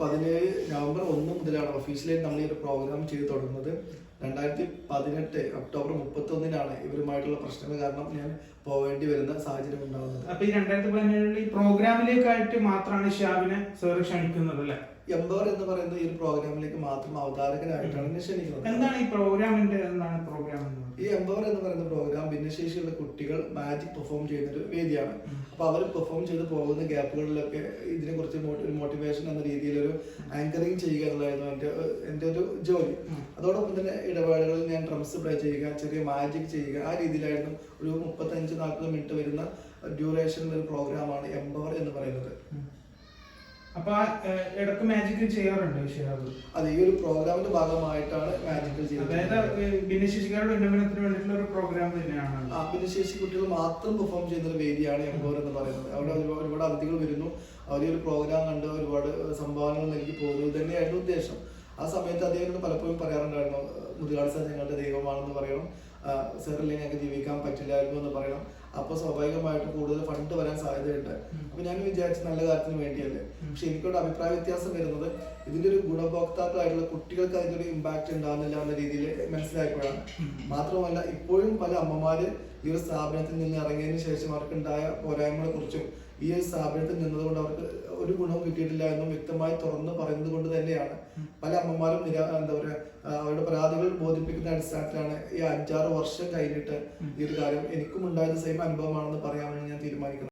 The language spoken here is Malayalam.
പതിനേഴ് നവംബർ ഒന്ന് മുതലാണ് ഓഫീസിലേക്ക് നമ്മൾ ഈ ഒരു പ്രോഗ്രാം ചെയ്തു തുടങ്ങുന്നത്. രണ്ടായിരത്തി പതിനെട്ട് ഒക്ടോബർ മുപ്പത്തി ഒന്നിനാണ് ഇവരുമായിട്ടുള്ള പ്രശ്നങ്ങൾ കാരണം ഞാൻ പോവേണ്ടി വരുന്ന സാഹചര്യം ഉണ്ടാകുന്നത് അപ്പൊ ഈ രണ്ടായിരത്തി പതിനേഴിൽ ഈ പ്രോഗ്രാമിലേക്കായിട്ട് മാത്രമാണ് ഷാബിനെ സാറ് ക്ഷണിക്കുന്നത് അല്ലേ? എംബർ എന്ന് പറയുന്ന ഈ ഒരു പ്രോഗ്രാമിലേക്ക് മാത്രം അവതാരകനായിട്ടാണ് എന്നെ ക്ഷണിക്കുന്നത്. എന്താണ് ഈ പ്രോഗ്രാമിന്റെ എന്താണ് പ്രോഗ്രാം ഈ എംപവർ എന്ന് പറയുന്ന പ്രോഗ്രാം ഭിന്നശേഷിയുള്ള കുട്ടികൾ മാജിക് പെർഫോം ചെയ്യുന്ന ഒരു വേദിയാണ് അപ്പൊ അവർ പെർഫോം ചെയ്ത് പോകുന്ന ഗ്യാപ്പുകളിലൊക്കെ ഇതിനെ കുറിച്ച് ഒരു മോട്ടിവേഷൻ എന്ന രീതിയിൽ ഒരു ആങ്കറിങ് ചെയ്യുക എന്നുള്ളതായിരുന്നു എന്റെ എന്റെ ഒരു ജോലി അതോടൊപ്പം തന്നെ ഇടവേളകളിൽ ഞാൻ ഡ്രംസ് പ്ലേ ചെയ്യുക ചെറിയ മാജിക് ചെയ്യുക ആ രീതിയിലായിരുന്നു ഒരു മുപ്പത്തഞ്ച് നാൽപ്പത് മിനിറ്റ് വരുന്ന ഡ്യൂറേഷൻ ഒരു പ്രോഗ്രാമാണ് എംപവർ എന്ന് പറയുന്നത്. അപ്പൊ ഇടയ്ക്ക് മാജിക് ചെയ്യാറുണ്ട് അതെ അത് ഈ ഒരു പ്രോഗ്രാമിന്റെ ഭാഗമായിട്ടാണ് മാജിക് അതായത് ചെയ്യുന്നത് ഏഹ്, ഭിന്നശേഷിക്കാരുടെ ഉന്നമനത്തിന് വേണ്ടിയിട്ടുള്ള ഒരു പ്രോഗ്രാം തന്നെയാണ്. ആ ഭിന്നശേഷി കുട്ടികൾ മാത്രം പെർഫോം ചെയ്യുന്ന ഒരു വേദിയാണ് എംപവർ എന്ന് പറയുന്നത്. അവിടെ ഒരുപാട് ഒരുപാട് അതിഥികൾ വരുന്നു. അവർ ഒരു പ്രോഗ്രാം കണ്ട് ഒരുപാട് സംഭാവനകൾ നൽകി പോകുന്നത് തന്നെയായിരുന്നു ഉദ്ദേശം. ആ സമയത്ത് അദ്ദേഹം പലപ്പോഴും പറയാറുണ്ടായിരുന്നു മുതുകാട് സാർ ഞങ്ങളുടെ ദൈവമാണെന്ന് പറയണം സാറില്ലെങ്കിൽ ഞങ്ങൾക്ക് ജീവിക്കാൻ പറ്റില്ലായിരുന്നു എന്ന് പറയണം. അപ്പോൾ സ്വാഭാവികമായിട്ടും കൂടുതൽ ഫണ്ട് വരാൻ സാധ്യതയുണ്ട്. അപ്പൊ ഞാൻ വിചാരിച്ച നല്ല കാര്യത്തിന് വേണ്ടിയല്ലേ. പക്ഷെ എനിക്കൊരു അഭിപ്രായ വ്യത്യാസം വരുന്നത് ഇതിന്റെ ഒരു ഗുണഭോക്താക്കളായിട്ടുള്ള കുട്ടികൾക്ക് അതിന്റെ ഒരു ഇമ്പാക്ട് ഉണ്ടാകുന്നില്ല എന്ന രീതിയിൽ മനസ്സിലായപ്പോഴാണ്. മാത്രമല്ല ഇപ്പോഴും പല അമ്മമാര് ഈ ഒരു സ്ഥാപനത്തിൽ നിന്ന് ഇറങ്ങിയതിനു ശേഷം അവർക്ക് ഉണ്ടായ പോരായ്മകളെ കുറിച്ചും ഈ ഒരു സ്ഥാപനത്തിൽ നിന്നതുകൊണ്ട് അവർക്ക് കിട്ടിയിട്ടില്ല എന്നും വ്യക്തമായി തുറന്ന് പറയുന്നത് കൊണ്ട് തന്നെയാണ്. പല അമ്മമാരും നിരാ എന്താ പറയുക അവരുടെ പരാതികൾ ബോധിപ്പിക്കുന്ന അടിസ്ഥാനത്തിലാണ് ഈ അഞ്ചാറ് വർഷം കഴിഞ്ഞിട്ട് ഈ ഒരു കാര്യം എനിക്കും ഉണ്ടായത് സെയിം അനുഭവമാണെന്ന് പറയാമെന്ന് ഞാൻ തീരുമാനിക്കുന്നത്